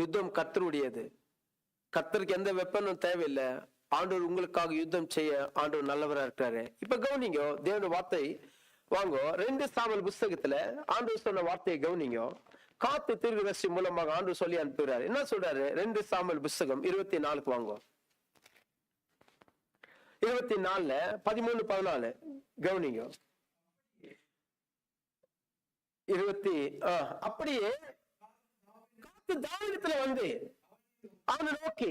யுத்தம் கத்தருடையது கத்தருக்கு எந்த வெப்பனும் தேவையில்லை. ஆண்டவர் உங்களுக்காக யுத்தம் செய்ய ஆண்டவர் நல்லவரா இருக்கிறாரு. இப்ப கவனிங்க தேவன வார்த்தை வாங்கோ ரெண்டு சாமல் புஸ்தகத்துல ஆண்டவர் சொன்ன வார்த்தையை கவனிங்க. காத்து தீர்க்கதர்சி மூலமாக ஆண்டவர் சொல்லி அனுப்புகிறாரு. என்ன சொல்றாரு? ரெண்டு சாமல் புஸ்தகம் இருபத்தி நாலுக்கு வாங்கோ. இருபத்தி நாலுல பதிமூணு பதினாலு. கவனிங்க. இருபத்தி அப்படியே பத்து தாவரத்துல வந்து அவனை நோக்கி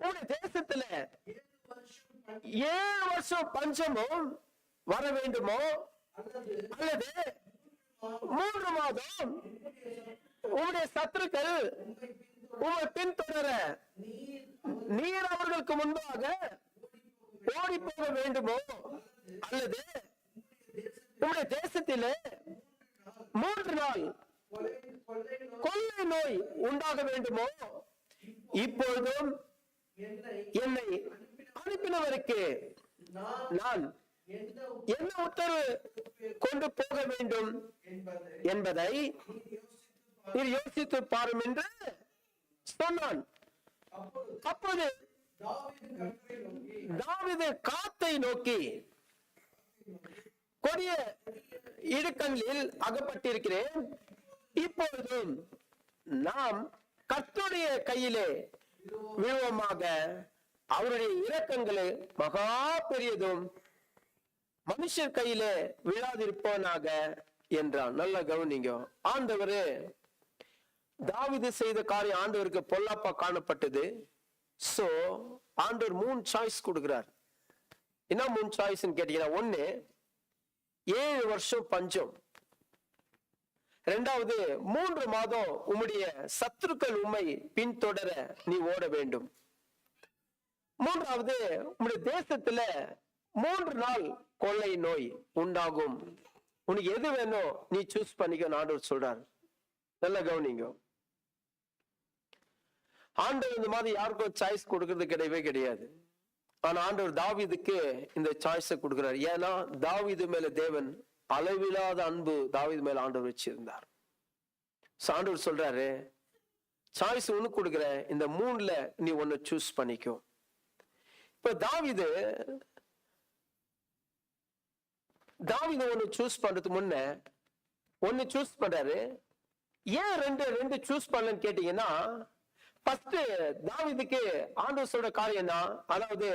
உன்னுடைய தேசத்துல ஏழு வருஷம் பஞ்சமும் வர வேண்டுமோ? அல்லது மூன்று மாதம் உங்களுடைய சத்துருக்கள் உங்களை பின்தொடர நீர் அவர்களுக்கு முன்பாக ஓடி போக வேண்டுமோ? அல்லது உங்களுடைய தேசத்திலே மூன்று நாள் கொள்ளை நோய் உண்டாக வேண்டுமோ? இப்பொழுதும் என்னை அனுப்பினவருக்கு நான் என்ன உத்தரவு கொண்டு போக வேண்டும் என்பதை நீர் யோசித்து பாரும் என்று சொன்னான். அப்போது தாவிது காத்தை நோக்கி கொடிய இடுக்கண்ணில் அகப்பட்டிருக்கிறேன். இப்பொழுது நாம் கத்துடைய கையிலே விழுவமாக. அவருடைய இரக்கங்களே மகா பெரியதும். மனுஷர் கையிலே விழாதிருப்போனாக என்றான். நல்ல கவனிங்க. ஆண்டவரு தாவிது செய்த காரியம் ஆண்டவருக்கு பொல்லாப்பா காணப்பட்டது. சோ ஆண்டவர் மூணு சாய்ஸ் கொடுக்கிறார். என்ன மூணு சாய்ஸ் கேட்டீங்கன்னா ஒண்ணு ஏழு வருஷம் பஞ்சம். ரெண்டாவது மூன்று மாதம் உம்முடைய சத்துருக்கள் உம்மை பின்தொடர நீ ஓட வேண்டும். மூன்றாவது உம்முடைய தேசத்துல மூன்று நாள் கொள்ளை நோய் உண்டாகும். உனக்கு எது வேணும் நீ சூஸ் பண்ணிக்க ஆண்டவர் சொல்றார். நல்ல கவனிங்க. ஆண்டவர் இந்த மாதிரி யாருக்கும் சாய்ஸ் கொடுக்கறது கிடையவே கிடையாது. ஆனா ஆண்டவர் தாவிதுக்கு இந்த சாய்ஸை கொடுக்குறாரு. ஏன்னா தாவீது மேல தேவன் அளவில்லாத அன்பு தாவீது மேல ஆண்டவர் வச்சிருந்தார். So, ஆண்டவர் சொல்றாரு சாய்ஸ் ஒண்ணு கொடுக்குற இந்த மூணுல நீ ஒன்னு சூஸ் பண்ணிக்கோ. இப்ப தாவீது தாவீது ஒண்ணு சூஸ் பண்றதுக்கு முன்ன ஒண்ணு சூஸ் பண்றாரு. ஏன் ரெண்டு ரெண்டு சூஸ் பண்ணலன்னு கேட்டீங்கன்னா ஃபர்ஸ்ட் தாவிதுக்கு ஆண்டவர் சொல்ற காரியம் என்ன? அதாவது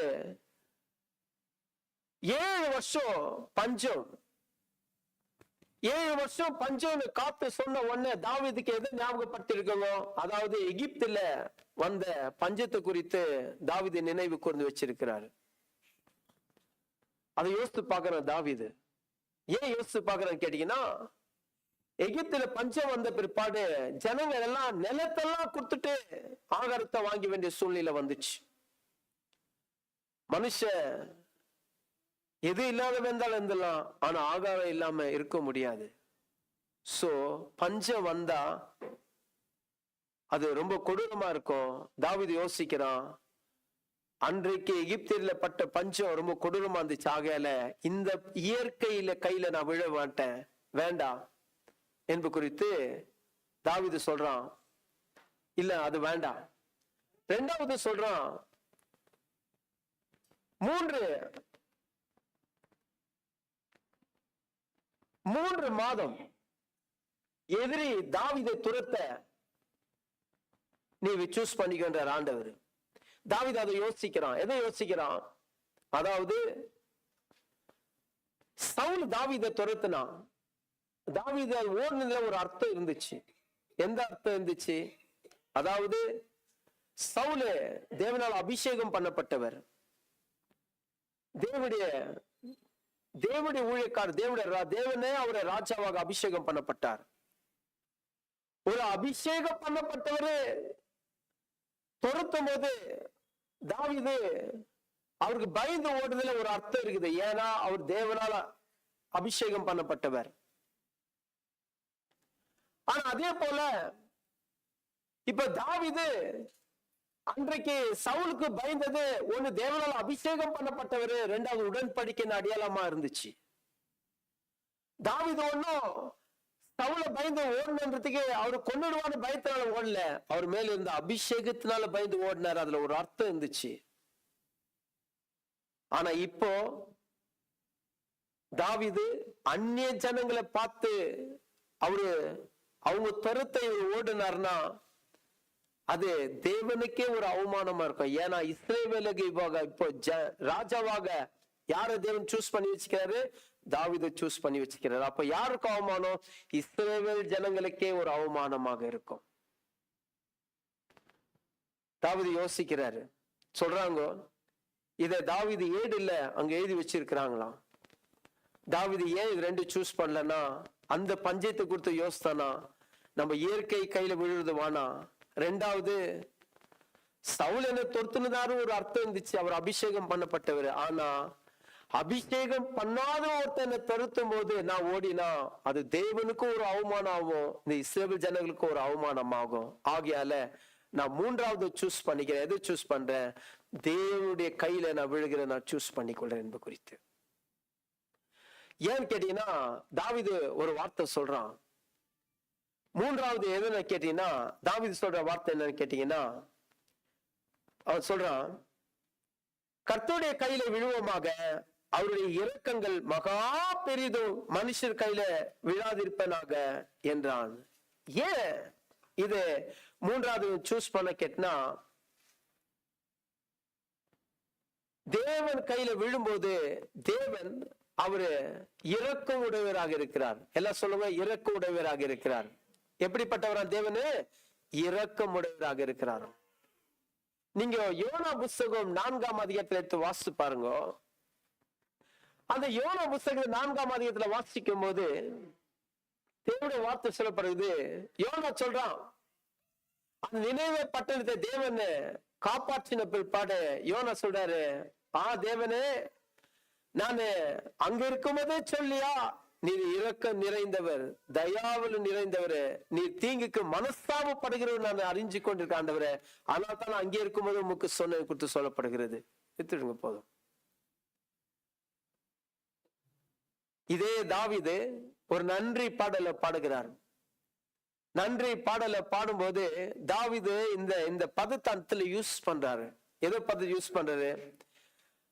ஏழு வருஷம் பஞ்சம். ஏழு வருஷம் பஞ்சம்னு காத்து சொன்ன உடனே தாவீதுக்கு எது ஞாபகப்படுத்திருக்கோங்க அதாவது எகிப்துல வந்த பஞ்சத்தை குறித்து தாவீது நினைவு கூர்ந்து வச்சிருக்கிறாரு. அதை யோசித்து பார்க்கிற தாவீது. ஏன் யோசித்து பாக்குறேன்னு கேட்டீங்கன்னா எகிப்துல பஞ்சம் வந்த பிற்பாடு ஜனங்கள் எல்லாம் நிலத்தெல்லாம் கொடுத்துட்டு ஆகாரத்தை வாங்க வேண்டிய சூழ்நிலை வந்துச்சு. மனுஷன் எது இல்லாத வந்தாலும் இருந்தலாம் ஆனா ஆகாரம் இல்லாம இருக்க முடியாது. சோ பஞ்சம் வந்தா அது ரொம்ப கொடூரமா இருக்கும். தாவீது யோசிக்கிறான் அன்றைக்கு எகிப்தியில பட்ட பஞ்சம் ரொம்ப கொடூரமா இருந்துச்சு. ஆகையால இந்த இயற்கையில கையில நான் விழ மாட்டேன். வேண்டாம். என்பது குறித்து தாவீது சொல்றான். இல்ல அது வேண்டாம். ரெண்டாவது சொல்றான் மூன்று மூன்று மாதம் எதிரி தாவிதை துரத்த நீ சூஸ் பண்ணிக்கின்ற ஆண்டவர். தாவித அதை யோசிக்கிறான். எதை யோசிக்கிறான்? அதாவது சவுல் தாவிதை துரத்துனான். தாவித ஓடுனதுல ஒரு அர்த்தம் இருந்துச்சு. எந்த அர்த்தம் இருந்துச்சு? அதாவது சவுலு தேவனால் அபிஷேகம் பண்ணப்பட்டவர். தேவனுடைய தேவனுடைய ஊழியக்கார் தேவனுடைய தேவனே அவரை ராஜாவாக அபிஷேகம் பண்ணப்பட்டார். ஒரு அபிஷேகம் பண்ணப்பட்டவரு துரத்தும் போது தாவிது அவருக்கு பயந்து ஓடுதல ஒரு அர்த்தம் இருக்குது. ஏன்னா அவர் தேவனால அபிஷேகம் பண்ணப்பட்டவர். ஆனா அதே போல இப்ப தாவிது அன்றைக்கு சவுலுக்கு பயந்தது ஒண்ணு தேவனால் அபிஷேகம் பண்ணப்பட்டவர் ரெண்டாவது உடன்படிக்கையின் அடையாளமா இருந்துச்சு. தாவிது ஒண்ணும் சவுல பயந்து ஓடணுன்றதுக்கு அவர் கொண்டுடுவான்னு பயத்தினால ஓடல. அவர் மேல இருந்த அபிஷேகத்தினால பயந்து ஓடினார். அதுல ஒரு அர்த்தம் இருந்துச்சு. ஆனா இப்போ தாவிது அந்நிய ஜனங்களை பார்த்து அவரு அவங்க துரத்தை ஓடினார்னா அது தேவனுக்கே ஒரு அவமானமா இருக்கும். ஏன்னா இஸ்ரேவேலுக்கு இவாக இப்போ ஜ- ராஜாவாக யார தேவன் சூஸ் பண்ணி வச்சுக்கிறாரு? தாவிதை சூஸ் பண்ணி வச்சுக்கிறாரு. அப்ப யாருக்கு அவமானம்? இஸ்ரேவேல் ஜனங்களுக்கே ஒரு அவமானமாக இருக்கும். தாவிது யோசிக்கிறாரு. சொல்றாங்க இத தாவிது ஏடு இல்ல? அங்க எழுதி வச்சிருக்கிறாங்களாம் தாவிது ஏன் இது ரெண்டு சூஸ் பண்ணலன்னா அந்த பஞ்சத்தை கொடுத்து யோசித்தானா? நம்ம இயற்கை கையில விழுறது வானா ரெண்டாவது சவுல் என்ன தொடுத்துனதாரு ஒரு அர்த்தம் இருந்துச்சு. அவர் அபிஷேகம் பண்ணப்பட்டவர். ஆனா அபிஷேகம் பண்ணாத ஒருத்தனை தருத்தும் போது நான் ஓடினா அது தேவனுக்கும் ஒரு அவமானம் ஆகும் இந்த இஸ்ரேல் ஜனங்களுக்கும் ஒரு அவமானம் ஆகும் ஆகையால நான் மூன்றாவது சூஸ் பண்ணிக்கிறேன். எதை சூஸ் பண்றேன்? தேவனுடைய கையில நான் விழுகிற நான் சூஸ் பண்ணிக்கொள்றேன் என்பது குறித்து. ஏன்னு கேட்டீங்கன்னா தாவிது ஒரு வார்த்தை சொல்றான். மூன்றாவது எதுன்னு கேட்டீங்கன்னா தாவிது சொல்ற வார்த்தை என்னன்னு கேட்டீங்கன்னா அவன் சொல்றான் கர்த்தருடைய கையில விழுவமாக அவருடைய இறக்கங்கள் மகா பெரிதும் மனுஷர் கையில விழாதிருப்பனாக என்றான். ஏன் இது மூன்றாவது சூஸ் பண்ண கேட்டனா தேவன் கையில விழும்போது தேவன் அவரு இறக்கம் உடையவராக இருக்கிறார். எல்லாம் சொல்லுங்க இறக்க உடையவராக இருக்கிறார். எப்படிப்பட்டவரா தேவனு? இரக்கமுடையவராக இருக்கிறார். நீங்க யோனா புஸ்தகம் நான்காம் அதிகாரத்துல எடுத்து வாசிச்சு பாருங்க. அந்த யோனா புஸ்தகத்தை நான்காம் அதிகாரத்துல வாசிக்கும் போது தேவனுடைய வார்த்தை சொல்லப்படுது. யோனா சொல்றான் அந்த நினைவு பட்டணத்தை தேவன் காப்பாற்றின பிற்பாடு யோனா சொல்றாரு ஆ தேவனே நானு அங்க இருக்கும்போதே சொல்லியா? நீர் இரக்கம் நிறைந்தவர் தயாவில் நிறைந்தவர். நீர் தீங்குக்கு மனஸ்தாபப்படுகிறவர் நான் அறிஞ்சு கொண்டிருக்க ஆண்டவரே. ஆனால் தான் அங்கே இருக்கும்போது உமக்கு சொன்ன குறித்து சொல்லப்படுகிறது. எடுத்துடுங்க போதும். இதே தாவிது ஒரு நன்றி பாடலை பாடுகிறார். நன்றி பாடலை பாடும்போது தாவிது இந்த இந்த பதத்தனத்துல யூஸ் பண்றாரு. ஏதோ பதம் யூஸ் பண்றாரு?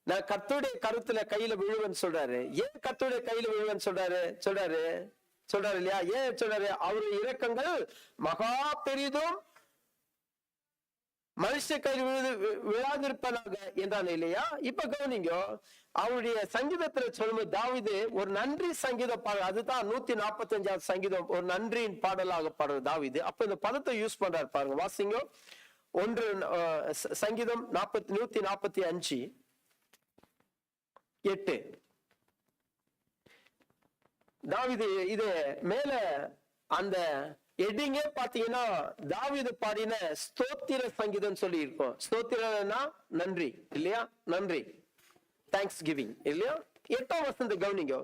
நான் கத்துடைய கருத்துல கையில விழுவேன்னு சொல்றாரு. ஏன் கத்துடைய கையில விழுவேன் சொல்றாரு? சொல்றாரு. சொல்றாரு இல்லையா? ஏன் சொல்றாரு? அவருடைய இறக்கங்கள் மகா பெரிதும் மனுஷ கையில் விழுது வி- என்றான் இல்லையா? இப்ப கவனிங்க அவருடைய சங்கீதத்துல சொல்லும்போது தாவிது ஒரு நன்றி சங்கீத பாடல் அதுதான் நூத்தி நாற்பத்தி அஞ்சாவது சங்கீதம் ஒரு நன்றியின் பாடலாக பாடுற தாவிது. அப்ப இந்த பதத்தை யூஸ் பண்றாரு பாருங்க வாசிங்க. ஒன்று சங்கீதம் நாற்பத்தி நூத்தி நாற்பத்தி அஞ்சு. எட்டு. தாவிது இது மேல அந்த எடிங்கே பாத்தீங்கன்னா தாவிது பாடின ஸ்தோத்திர சங்கீதம் சொல்லி இருக்கோம். ஸ்தோத்திரம்னா நன்றி இல்லையா? நன்றி. தேங்க்ஸ் கிவிங் இல்லையா? எட்டாம் வசந்த கவனிங்க.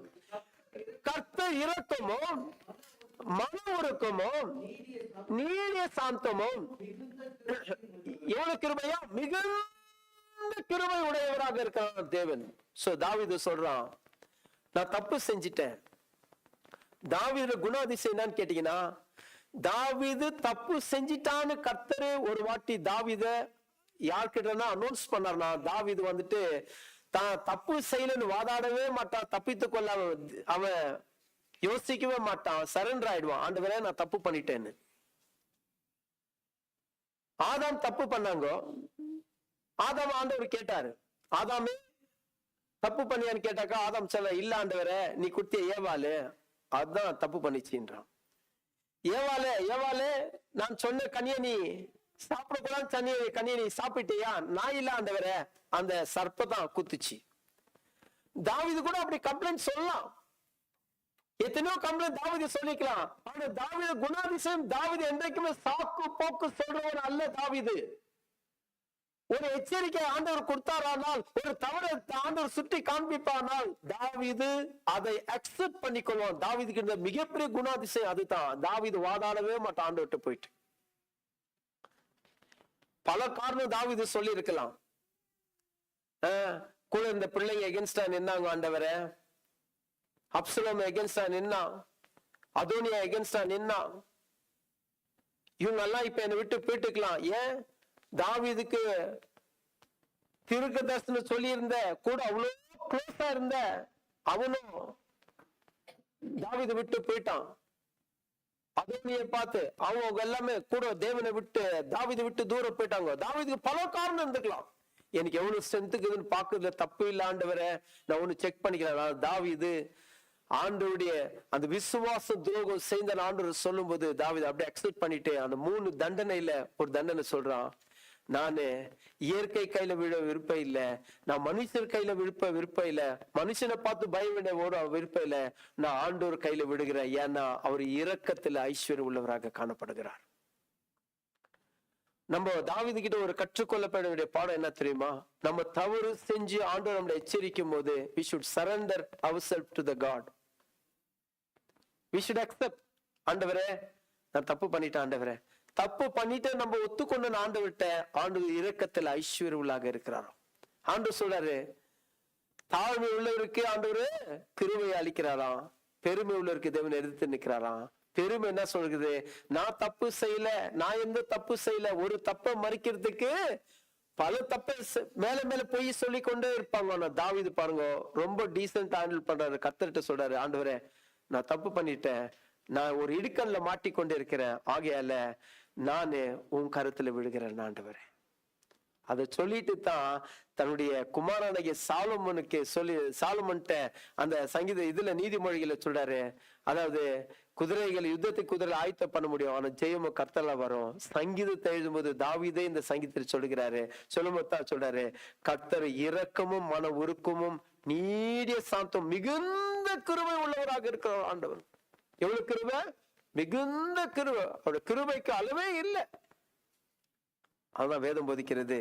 கர்த்த இரக்கமோ மன உருக்கமோ நீடிய சாந்தமும் எவ்வளவு கிருபையா மிகுந்த கிருபை உடையவராக இருக்கிறான் தேவன். சோ தாவிது சொல்றான் நான் தப்பு செஞ்சிட்டேன். தாவீது குணாதிசயம் என்னன்னு கேட்டீங்கன்னா தாவீது தப்பு செஞ்சிட்டான்னு கத்தரு ஒரு வாட்டி தாவித யார்கிட்டனா அனௌன்ஸ் பண்ணார்னா தாவிது வந்துட்டு தான் தப்பு செய்யலன்னு வாதாடவே மாட்டான் தப்பித்து கொள்ள அவன் யோசிக்கவே மாட்டான் சரண்டர் ஆயிடுவான். ஆண்டவரே நான் தப்பு பண்ணிட்டேன்னு. ஆதாம் தப்பு பண்ணாங்க ஆதாம் ஆண்டவர் கேட்டாரு. ஆதாமே தப்பு பண்ணியான்னு கேட்டாக்கா ஆதாம் சொல்ல இல்ல ஆண்டவரே நீ குத்திய ஏவாளு. அதான் தப்பு பண்ணிச்சுன்றான். ஏவாளே ஏவாளே நான் சொன்ன கனிய நீ சாப்பிடக்கூடாது தண்ணி கனிய நீ சாப்பிட்டியா? நான் இல்ல ஆண்டவர அந்த சர்ப்பதான் குத்துச்சு. தாவிது கூட அப்படி கம்ப்ளைண்ட் சொல்லலாம். எத்தனையோ கம்ப்ளைண்ட் தாவிது சொல்லிக்கலாம். ஆனா தாவித குணாதிசயம் தாவிது என்றைக்குமே சாக்கு போக்கு சொல்றவன் அல்ல தாவிது. ஒரு எச்சரிக்கை ஆண்டவர் கொடுத்தாரானால் ஒரு தவறை ஆண்டவர் சுட்டி காண்பிப்பானால் தாவீது அதை அக்செப்ட் பண்ணிக்கொள்வான். தாவிதுக்கு இருந்த மிகப்பெரிய குணாதிசயம் அதுதான். தாவீது வாதாடவே மாட்டான் ஆண்டவர்கிட்ட போயிட்டு. பல காரணம் தாவீது சொல்லி இருக்கலாம் கூட இந்த பிள்ளைங்க எகென்ஸ்டா நின்னாங்க ஆண்டவர. அப்சலோம் எகென்ஸ்டா நின்னா அதோனியா எகென்ஸ்டா நின்னா இவங்க எல்லாம் இப்ப என்னை விட்டு போயிட்டுக்கலாம். ஏன்? தாவீதுக்கு திருக்க தரிசனம் சொல்லியிருந்த கூட அவ்வளவு க்ளோஸா இருந்த அவனும் தாவிதை விட்டு போயிட்டான். அதோனியை பார்த்து அவங்க எல்லாமே கூட தேவனை விட்டு தாவிதை விட்டு தூரம் போயிட்டாங்க. தாவிதுக்கு பல காரணம் இருந்துக்கலாம் எனக்கு எவ்வளவு ஸ்ட்ரென்த்துக்குதுன்னு பாக்குறதுல தப்பு இல்ல ஆண்டவரே. நான் ஒண்ணு செக் பண்ணிக்கிறேன். தாவிது தாவீது ஆண்டவருடைய அந்த விசுவாச துரோகம் செய்த ஆண்டவர் சொல்லும்போது தாவீது அப்படியே அக்செப்ட் பண்ணிட்டு அந்த மூணு தண்டனையில ஒரு தண்டனை சொல்றான். நான் இயற்கை கையில விழ விருப்பம் இல்ல. நான் மனுஷர் கையில விழுப்ப விருப்பம் இல்ல. மனுஷனை பார்த்து பயவிட ஓட விருப்பம் இல்ல. நான் ஆண்டோர் கையில விடுகிறேன். ஏன்னா அவர் இரக்கத்துல ஐஸ்வர்யம் உள்ளவராக காணப்படுகிறார். நம்ம தாவிது கிட்ட ஒரு கற்றுக்கொள்ளப்பட வேண்டிய பாடம் என்ன தெரியுமா? நம்ம தவறு செஞ்சு ஆண்டோர் நம்மளை எச்சரிக்கும் போது we should surrender our self to the God we should accept ஆண்டவரே நான் தப்பு பண்ணிட்டேன் ஆண்டவரே. தப்பு பண்ணிட்டு நம்ம ஒத்துக்கொண்டு ஆண்டவர்கிட்ட ஆண்டு இரக்கத்தில் ஐஸ்வர்ய உள்ளாக இருக்கிறாராம் ஆண்டு சொல்றாரு தாழ்மை உள்ளவருக்கு ஆண்டவரு கிருமையை அளிக்கிறாராம். பெருமை உள்ளவருக்கு தேவன் எதிர்த்து நிக்கிறாராம் பெருமை என்ன சொல்றது? நான் தப்பு செய்யல நான் எந்த தப்பு செய்யல ஒரு தப்பை மறிக்கிறதுக்கு பல தப்பை மேல மேல போய் சொல்லி கொண்டே இருப்பாங்க. ஆனா தாவீது பாருங்க ரொம்ப டீசென்ட் ஹேண்டில் பண்றாரு. கத்தர்கிட்ட சொல்றாரு ஆண்டவரே நான் தப்பு பண்ணிட்டேன். நான் ஒரு இடுக்கல்ல மாட்டிக்கொண்டு இருக்கிறேன். ஆகையால நானு உன் கருத்துல விழுகிறேன் ஆண்டவரே. அதை சொல்லிட்டு தான் தன்னுடைய குமாரனைய சாலமனுக்கு சொல்லி சாலமன்ட்ட அந்த சங்கீத இதுல நீதிமொழிகளை சொல்றாரு. அதாவது குதிரைகள் யுத்தத்துக்கு குதிரை ஆயத்தம் பண்ண முடியும் ஆனா ஜெயமும் கர்த்தல வரும். சங்கீதத்தை எழுதும்போது தாவிதே இந்த சங்கீதத்தில் சொல்லுகிறாரு. சொல்லும்போது தான் சொல்றாரு கர்த்தர் இரக்கமும் மன உருக்கமும் நீடிய சாந்தம் மிகுந்த கிருமை உள்ளவராக இருக்கிற ஆண்டவர். எவ்வளவு கிருமை மிகுந்த கிருவை அவருடைய கிருபைக்கு அளவே இல்லை. அதுதான் வேதம் போதிக்கிறது.